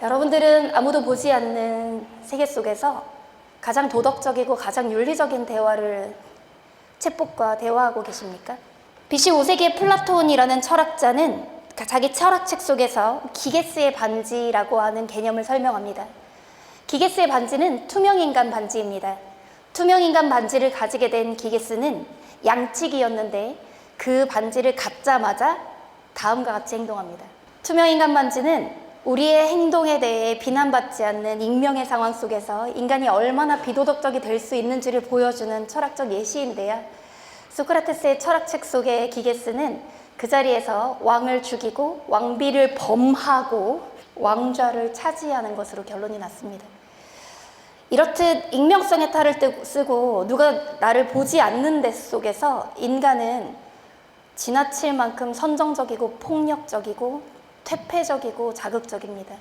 여러분들은 아무도 보지 않는 세계 속에서 가장 도덕적이고 가장 윤리적인 대화를 챗봇과 대화하고 계십니까? BC 5세기의 플라톤이라는 철학자는 자기 철학책 속에서 기게스의 반지라고 하는 개념을 설명합니다. 기게스의 반지는 투명인간 반지입니다. 투명인간 반지를 가지게 된 기게스는 양치기였는데 그 반지를 갖자마자 다음과 같이 행동합니다. 투명인간 반지는 우리의 행동에 대해 비난받지 않는 익명의 상황 속에서 인간이 얼마나 비도덕적이 될 수 있는지를 보여주는 철학적 예시인데요. 소크라테스의 철학책 속의 기게스는 그 자리에서 왕을 죽이고 왕비를 범하고 왕좌를 차지하는 것으로 결론이 났습니다. 이렇듯 익명성의 탈을 뜨- 쓰고 누가 나를 보지 않는 데 속에서 인간은 지나칠 만큼 선정적이고 폭력적이고 퇴폐적이고 자극적입니다.